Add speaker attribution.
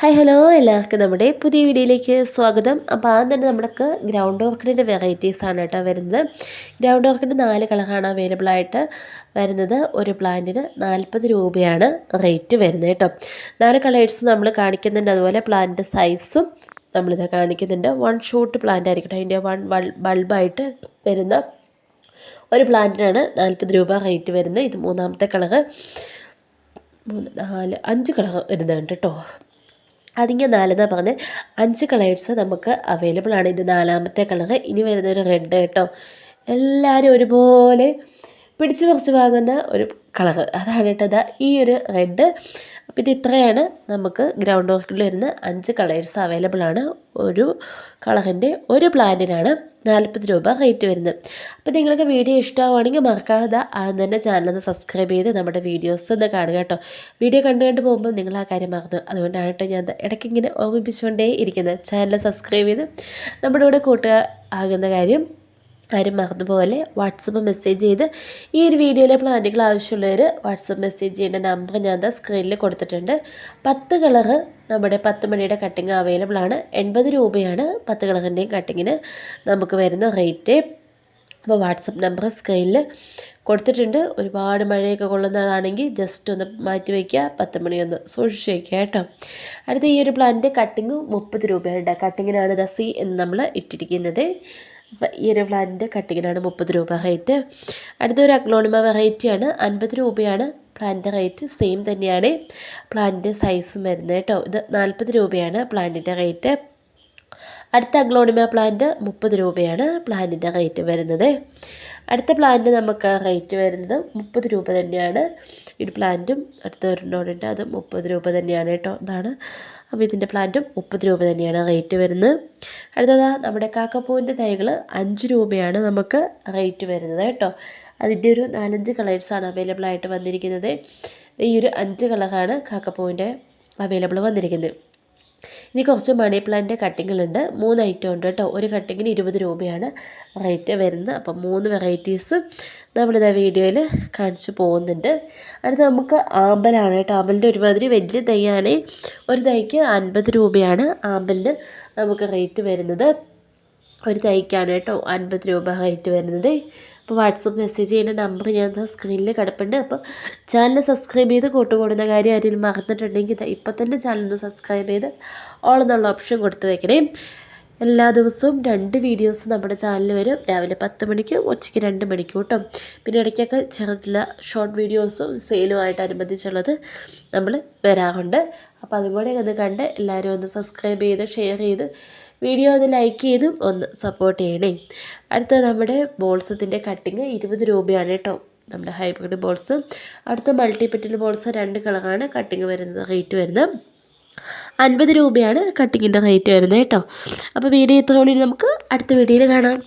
Speaker 1: Hi hello എല്ലാവർക്കും നമ്മുടെ പുതിയ വീഡിയോയിലേക്ക് സ്വാഗതം. അപ്പോൾ ആദ്യം തന്നെ നമ്മൾക്ക് ഗ്രൗണ്ട് ഓർക്കിഡിന്റെ വെറൈറ്റീസ് ആണ് കേട്ടോ വരുന്നത്. ഗ്രൗണ്ട് ഓർക്കിഡ് നാല് കളറാണ് അവൈലബിൾ ആയിട്ട് വരുന്നത്. ഒരു പ്ലാന്റിന് നാൽപ്പത് രൂപയാണ് റേറ്റ് വരുന്നത് കേട്ടോ. നാല് കളേഴ്സ് നമ്മൾ കാണിക്കുന്നുണ്ട്. അതുപോലെ പ്ലാന്റിന്റെ സൈസും നമ്മളിത് കാണിക്കുന്നുണ്ട്. വൺ ഷോട്ട് പ്ലാന്റ് ആയിരിക്കട്ടെ. അതിന്റെ വൺ ബൾബായിട്ട് വരുന്ന ഒരു പ്ലാന്റിനാണ് നാൽപ്പത് രൂപ റേറ്റ് വരുന്നത്. ഇത് മൂന്നാമത്തെ കളറ് മൂന്ന് നാല് അഞ്ച് കളർ വരുന്നുണ്ട് കേട്ടോ. അതിങ്ങനെ നാലെന്നാ പറഞ്ഞത് അഞ്ച് കളേഴ്സ് നമുക്ക് അവൈലബിൾ ആണ്. ഇത് നാലാമത്തെ കളറ് ഇനി വരുന്നൊരു റെഡ് കേട്ടോ. എല്ലാവരും ഒരുപോലെ പിടിച്ചു പറിച്ച് വാങ്ങുന്ന ഒരു കളറ് അതാണ് കേട്ടോ ഈ ഒരു റെഡ്. അപ്പോൾ ഇത് ഇത്രയാണ് നമുക്ക് ഗ്രൗണ്ട് വർക്കിൽ വരുന്ന അഞ്ച് കളേഴ്സ് അവൈലബിൾ ആണ്. ഒരു കളറിന്റെ ഒരു പ്ലാന്റിനാണ് നാൽപ്പത് രൂപ റേറ്റ് വരുന്നത്. അപ്പോൾ നിങ്ങൾക്ക് വീഡിയോ ഇഷ്ടമാവുകയാണെങ്കിൽ മറക്കാതെ ആദ്യം തന്നെ ചാനലൊന്ന് സബ്സ്ക്രൈബ് ചെയ്ത് നമ്മുടെ വീഡിയോസ് ഒന്ന് കാണുക കേട്ടോ. വീഡിയോ കണ്ടു കണ്ട് പോകുമ്പോൾ നിങ്ങൾ ആ കാര്യം മറന്നു. അതുകൊണ്ടാണ് കേട്ടോ ഞാൻ ഇടയ്ക്കിങ്ങനെ ഓർമ്മിപ്പിച്ചുകൊണ്ടേ ഇരിക്കുന്നത് ചാനൽ സബ്സ്ക്രൈബ് ചെയ്ത് നമ്മുടെ കൂടെ കൂട്ടുക ആകുന്ന കാര്യം. ആരും മറന്നുപോലെ വാട്സപ്പ് മെസ്സേജ് ചെയ്ത് ഈ ഒരു വീഡിയോയിലെ പ്ലാന്റുകൾ ആവശ്യമുള്ളവർ വാട്സപ്പ് മെസ്സേജ് ചെയ്യേണ്ട നമ്പർ ഞാൻ എന്താ സ്ക്രീനിൽ കൊടുത്തിട്ടുണ്ട്. പത്ത് കളറ് നമ്മുടെ പത്ത് മണിയുടെ കട്ടിങ് അവൈലബിൾ ആണ്. എൺപത് രൂപയാണ് പത്ത് കളറിന്റെയും കട്ടിങ്ങിന് നമുക്ക് വരുന്ന റേറ്റ് അപ്പോൾ വാട്സപ്പ് നമ്പർ സ്ക്രീനിൽ കൊടുത്തിട്ടുണ്ട്. ഒരുപാട് മഴയൊക്കെ കൊള്ളുന്നതാണെങ്കിൽ ജസ്റ്റ് ഒന്ന് മാറ്റി വയ്ക്കുക പത്ത് മണിയൊന്ന് സൂക്ഷിച്ച് വയ്ക്കുക കേട്ടോ. അടുത്ത ഈ ഒരു പ്ലാന്റിന്റെ കട്ടിങ് മുപ്പത് രൂപയാണ് കട്ടിങ്ങിനാണ് ദസി എന്ന് നമ്മൾ ഇട്ടിരിക്കുന്നത്. ഈ ഒരു പ്ലാന്റിന്റെ കട്ടിങ്ങിനാണ് മുപ്പത് രൂപ റേറ്റ്. അടുത്തൊരു അഗ്ലോണിമ വെറൈറ്റിയാണ്. അൻപത് രൂപയാണ് പ്ലാന്റിന്റെ റേറ്റ്. സെയിം തന്നെയാണ് പ്ലാന്റിന്റെ സൈസും വരുന്നത് കേട്ടോ. ഇത് നാൽപ്പത് രൂപയാണ് പ്ലാന്റിന്റെ റേറ്റ്. അടുത്ത അഗ്ലോണിമ പ്ലാന്റ് മുപ്പത് രൂപയാണ് പ്ലാന്റിന്റെ റേറ്റ് വരുന്നത്. അടുത്ത പ്ലാന്റ് നമുക്ക് റേറ്റ് വരുന്നത് മുപ്പത് രൂപ തന്നെയാണ്. ഒരു പ്ലാന്റും അടുത്ത ഒരെണ്ണോടുണ്ട് അത് മുപ്പത് രൂപ തന്നെയാണ് കേട്ടോ. ഇതാണ്. അപ്പോൾ ഇതിന്റെ പ്ലാന്റും മുപ്പത് രൂപ തന്നെയാണ് റേറ്റ് വരുന്നത്. അടുത്തത് നമ്മുടെ കാക്കപ്പൂവിന്റെ തൈകൾ അഞ്ച് രൂപയാണ് നമുക്ക് റേറ്റ് വരുന്നത് കേട്ടോ. അതിന്റെ ഒരു നാലഞ്ച് കളേഴ്സാണ് അവൈലബിൾ ആയിട്ട് വന്നിരിക്കുന്നത്. ഈ ഒരു അഞ്ച് കളറാണ് കാക്കപ്പൂവിന്റെ അവൈലബിൾ വന്നിരിക്കുന്നത്. ഇനി കുറച്ച് മണി പ്ലാന്റ് കട്ടിങ്ങുകളുണ്ട് മൂന്ന് ഐറ്റം ഉണ്ട് കേട്ടോ. ഒരു കട്ടിങ്ങിന് ഇരുപത് രൂപയാണ് റേറ്റ് വരുന്നത്. അപ്പം മൂന്ന് വെറൈറ്റീസ് നമ്മളിത് വീഡിയോയിൽ കാണിച്ചു പോകുന്നുണ്ട്. അടുത്ത് നമുക്ക് ആമ്പലാണ് കേട്ടോ. ആമ്പലിന്റെ ഒരുമാതിരി വലിയ തൈയാണ്. ഒരു തൈക്ക് അൻപത് രൂപയാണ് ആമ്പലിന് നമുക്ക് റേറ്റ് വരുന്നത്. ഒരു തൈക്കാണ് കേട്ടോ അൻപത് രൂപ റേറ്റ് വരുന്നത്. അപ്പോൾ വാട്സപ്പ് മെസ്സേജ് ചെയ്യുന്ന നമ്പർ ഞാൻ സ്ക്രീനിൽ കിടപ്പുണ്ട്. അപ്പോൾ ചാനൽ സബ്സ്ക്രൈബ് ചെയ്ത് കൂട്ടുകൂടുന്ന കാര്യം ആരെങ്കിലും മറന്നിട്ടുണ്ടെങ്കിൽ ഇപ്പം തന്നെ ചാനൽ സബ്സ്ക്രൈബ് ചെയ്ത് ഓൾ എന്നുള്ള ഓപ്ഷൻ കൊടുത്തു വെക്കണേ. എല്ലാ ദിവസവും രണ്ട് വീഡിയോസ് നമ്മുടെ ചാനലിൽ വരും. രാവിലെ പത്ത് മണിക്ക് ഉച്ചയ്ക്ക് രണ്ട് മണിക്ക് കേട്ടോ പിന്നെ ഇടയ്ക്കൊക്കെ ചെറുതില്ല ഷോർട്ട് വീഡിയോസും സെയിലുമായിട്ട് അനുബന്ധിച്ചുള്ളത് നമ്മൾ വരാറുണ്ട്. അപ്പോൾ അതും കൂടെ ഒന്ന് കണ്ട് എല്ലാവരും ഒന്ന് സബ്സ്ക്രൈബ് ചെയ്ത് ഷെയർ ചെയ്ത് വീഡിയോ ഒന്ന് ലൈക്ക് ചെയ്തും ഒന്ന് സപ്പോർട്ട് ചെയ്യണേ. അടുത്ത നമ്മുടെ ബോൾസത്തിന്റെ കട്ടിങ് ഇരുപത് രൂപയാണ് കേട്ടോ നമ്മുടെ ഹൈബ്രിഡ് ബോൾസ് അടുത്ത മൾട്ടിപ്പറ്റിൽ ബോൾസ് രണ്ട് കളറാണ് കട്ടിങ് വരുന്നത് റേറ്റ് വരുന്നത്. അൻപത് രൂപയാണ് കട്ടിങ്ങിന്റെ റേറ്റ് വരുന്നത് കേട്ടോ. അപ്പോൾ വീഡിയോ ഇത്രയോടെ നമുക്ക് അടുത്ത വീഡിയോയിൽ കാണാം.